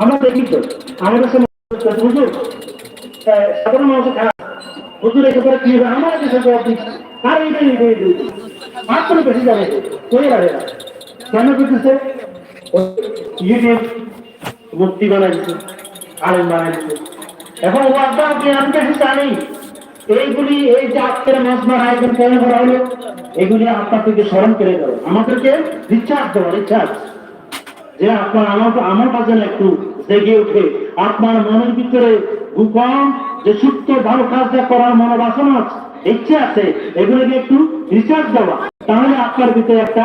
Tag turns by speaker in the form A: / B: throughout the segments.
A: আমরা দেখি তো আমাদের হুজুর সাধারণ মানুষের খারাপ হুজুর কি হবে আমার দিচ্ছে যাবে যাবে না কেন করতেছে এখন কি আমি জানি এইগুলি এই যে আজকের মাছ মারা আয়োজন কেন করা হলো এগুলি থেকে স্মরণ করে দেবো আমাদেরকে রিচার্জ দেওয়া রিচার্জ যে আপনার আমার আমার কাছে একটু জেগে উঠে আপনার মনের ভিতরে ভূকম্প যে সুপ্ত ভালো কাজটা করার মনোবাসনা ইচ্ছে আছে, এগুলোকে একটু রিসার্চ দেওয়া। তাহলে আপনার ভিতরে একটা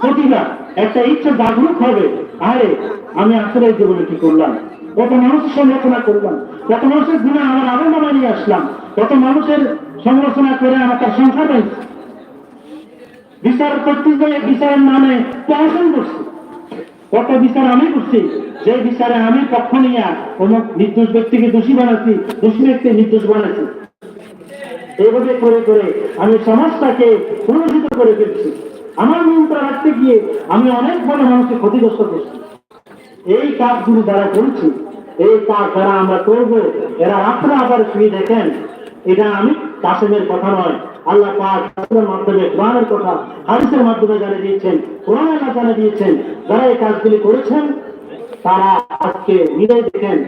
A: প্রতিভা, একটা ইচ্ছা জাগরুক হবে। আরে, আমি আসলে জীবনে কি করলাম? কত মানুষের সমালোচনা করলাম। কত মানুষের গুণে আমার আরও নামা নিয়ে আসলাম। কত মানুষের সমালোচনা করে আমার তার সংসার হয়েছে। বিচার করতে গিয়ে বিচারের নামে প্রহসন করছি। কত বিচার আমি করছি? যে বিচারে আমি পক্ষ নিয়ে কোন নির্দোষ ব্যক্তিকে দোষী বানাচ্ছি, দোষী ব্যক্তি নির্দোষ বানাচ্ছি। এইভাবে করে করে আমি সমাজটাকে প্রদূষিত করে ফেলছি। আমার নিয়ন্ত্রণ রাখতে গিয়ে আমি অনেক বড় মানুষকে ক্ষতিগ্রস্ত করছি। এই কাজগুলো যারা করছি, এই কাজ যারা আমরা করব এরা আপনারা আবার শুয়ে দেখেন, এটা আমি কাসেমের কথা নয়। আল্লাহ পাক কাসেমের মাধ্যমে কোরআনের কথা হাদিসের মাধ্যমে জানিয়ে দিয়েছেন, কোরআন আল্লাহ জানিয়ে দিয়েছেন। যারা এই কাজগুলি করেছেন, তারা আজকে নিজে দেখেন।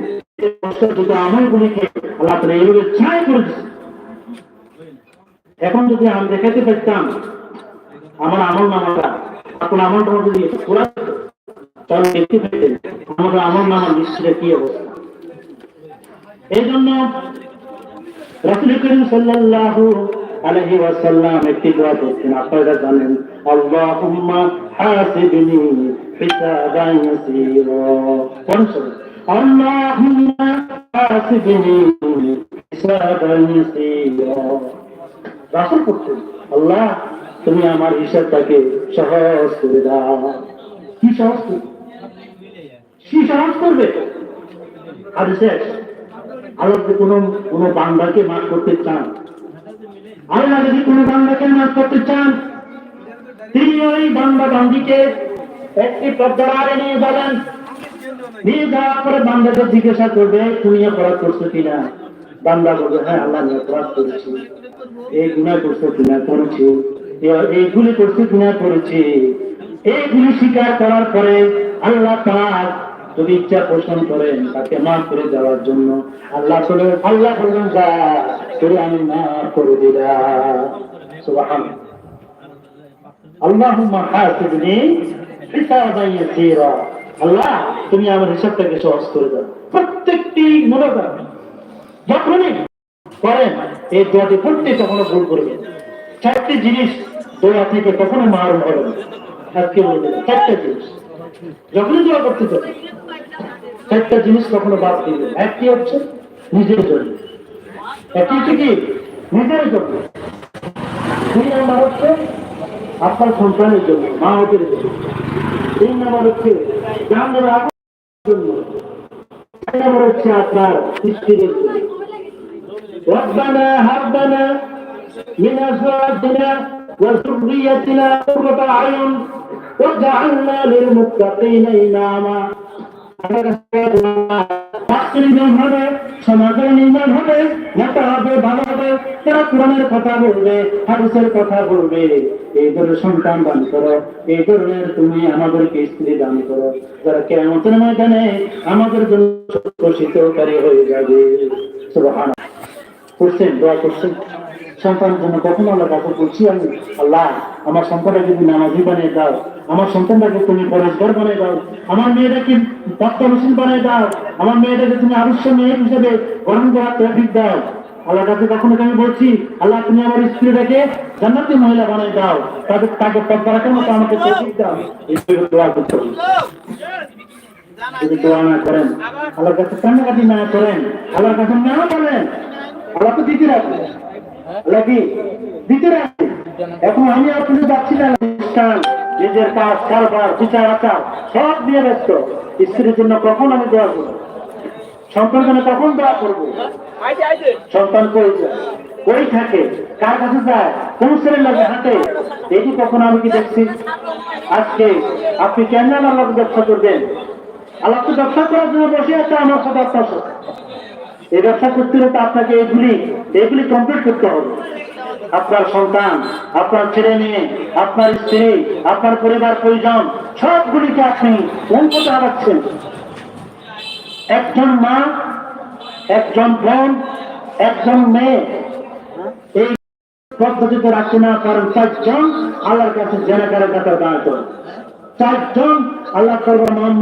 A: কষ্টযুক্ত আমলগুলিকে আল্লাহ তালা এইভাবে ছায় করে এখন যদি আমি দেখাতে পারতাম, আমার আমল নামাটা, আপনার আমলটা যদি পুরা তাহলে দেখতে পেতেন আমাদের আমল নামার দৃষ্টিটা কি অবস্থা। এই জন্য রাসূল করিম সাল্লাল্লাহু আলাইহি ওয়াসাল্লাম একটি দোয়া করতেন আপনারা জানেন, আল্লাহুম্মা হাসিবনি হিসাবান ইয়াসীরা। কোন সূরা আল্লাহুম্মা হাসিবনি হিসাবান ইয়াসীরা। রাসূল করতেন আল্লাহ, তুমি আমার হিসাবটাকে সহজ করে দাও। কি সহজ করবে? সহজ করবে? আর শেষ যদি কোনো কোনো বান্দাকে মাফ করতে চান। আল্লাহ যদি কোনো বান্দাকে মাফ করতে চান। তিনি ওই বান্দা বান্দিকে একটি পদ্মারে নিয়ে যাবেন নিয়ে যাওয়ার পরে বান্দাকে জিজ্ঞাসা করবে, তুমি অপরাধ করছ কিনা? বান্দা বলবে হ্যাঁ আল্লাহ আমি অপরাধ করেছি। এই গুণা করছ কিনা? করেছি। এইগুলি করছি কিনা? করেছি। এইগুলি স্বীকার করার পরে আল্লাহ তার যদি ইচ্ছা পোষণ করেন, তাকে মাফ করে দেওয়ার জন্য আল্লাহ আল্লাহ বললেন যা তোরে আমি মাফ করে দিলাম। প্রত্যেকটি করেন ভুল চারটি জিনিস দোয়া থেকে কখনো মারণ হবে আজকে চারটা জিনিস। যখনই দোয়া করতে যাবে চারটা জিনিস কখনো বাদ দিবে একটি হচ্ছে নিজের জন্য একটি হচ্ছে কি নিজের জন্য দুই নাম্বার হচ্ছে আপনার সন্তানের জন্য মা হতের জন্য তিন নাম্বার হচ্ছে গ্রামের আগুন জন্য চার নাম্বার হচ্ছে আপনার স্ত্রীর জন্য ربنا هب لنا من ازواجنا وذريتنا قرة اعين واجعلنا للمتقين اماما রাষ্ট্রের নির্মাণ হবে সমাজের নির্মাণ হবে নেতা হবে ভালো হবে তারা কোরআনের কথা বলবে হাদিসের কথা বলবে এই ধরনের সন্তান দান করো এই ধরনের তুমি আমাদেরকে স্ত্রী দান করো যারা কেমতের ময়দানে আমাদের জন্য প্রসিদ্ধকারী হয়ে যাবে সুবহান করছেন দোয়া করছেন সন্তানের জন্য কখনো আল্লাহ কাছে বলছি আমি আল্লাহ, আমার সন্তানটাকে যদি নামাজি বানিয়ে দাও, আমার সন্তানটাকে তুমি পরিষ্কার বানিয়ে দাও, আমার মেয়েটাকে তত্ত্বাবশীল বানিয়ে দাও, আমার মেয়েটাকে তুমি আদর্শ মেয়ে হিসেবে গ্রহণ করার ট্রাফিক দাও। আল্লাহ কাছে কখনো আমি বলছি, আল্লাহ, তুমি আমার স্ত্রীটাকে জান্নাতি মহিলা বানিয়ে দাও, তাদের, তাকে পদ্মা রাখার মতো আমাকে ট্রাফিক দাও। এই দোয়া করতে। যদি দোয়া না করেন, আল্লাহর কাছে কান্নাকাটি না করেন, আল্লাহর কাছে না বলেন, আল্লাহ তো দিতে রাখবে আল্লাহ কি দিতে এখন আমি আপনি যাচ্ছি না অনুষ্ঠান নিজের কাজ কারবার বিচার আচার সব দিয়ে ব্যস্ত। স্ত্রীর জন্য কখন আমি দোয়া করব? সন্তান জন্য কখন দোয়া করব? সন্তান কই থাকে? কার কাছে যায়? কোন ছেলের লাগে হাতে এটি কখনো আমি কি দেখছি? আজকে আপনি কেন আল্লাহকে ব্যবসা করবেন? আল্লাহ তো ব্যবসা করার জন্য বসে আছে আমার সাথে আপনার সাথে এই ব্যবসা করতে হলে তো আপনাকে এগুলি এগুলি কমপ্লিট করতে হবে। আপনার সন্তান, আপনার ছেলে মেয়ে, আপনার স্ত্রী, আপনার পরিবার, পরিজন, সবগুলিকে আপনি অঙ্কতে হারাচ্ছেন একজন মা, একজন বোন, একজন মেয়ে, এই পদ্ধতিতে রাখতে না পারেন চারজন আল্লাহর কাছে জেনাকারের কাছে দাঁড় করেন চারজন আল্লাহ করবার মোহাম্মদ